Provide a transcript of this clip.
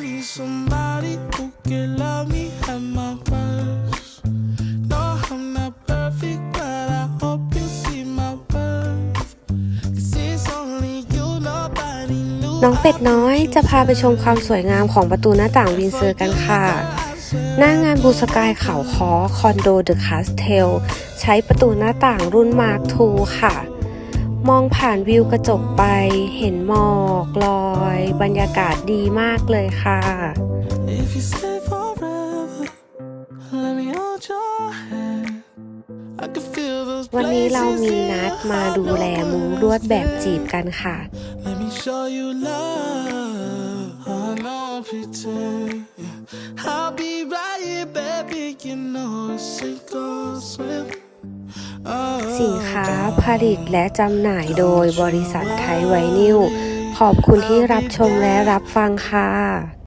need somebody who can love me at my worst. No, I'm not perfect, but I hope you see my worth. Cause it's only you, nobody knew. น้องเป็ดน้อยจะพาไปชมความสวยงามของประตูหน้าต่างวินเซอร์กันค่ะ หน้างานบูสกายเขาคอคอนโดเดอะคาสเทล ใช้ประตูหน้าต่างรุ่นมาร์คทูค่ะ มองผ่านวิวกระจกไป เห็นหมอกลอย บรรยากาศดีมากเลยค่ะ If you stay forever, let me hold your hand. I can feel those วันนี้เรามีนัด places มาดูแลมุ้งลวดแบบจีบกันค่ะ Let me show you love. I know I pretend. yeah. I'll be right here, baby. You know it's sink or swim. Oh, สินค้าผลิตและจำหน่ายโดยบริษัทไทยไวนิวขอบคุณที่รับชมและรับฟังค่ะ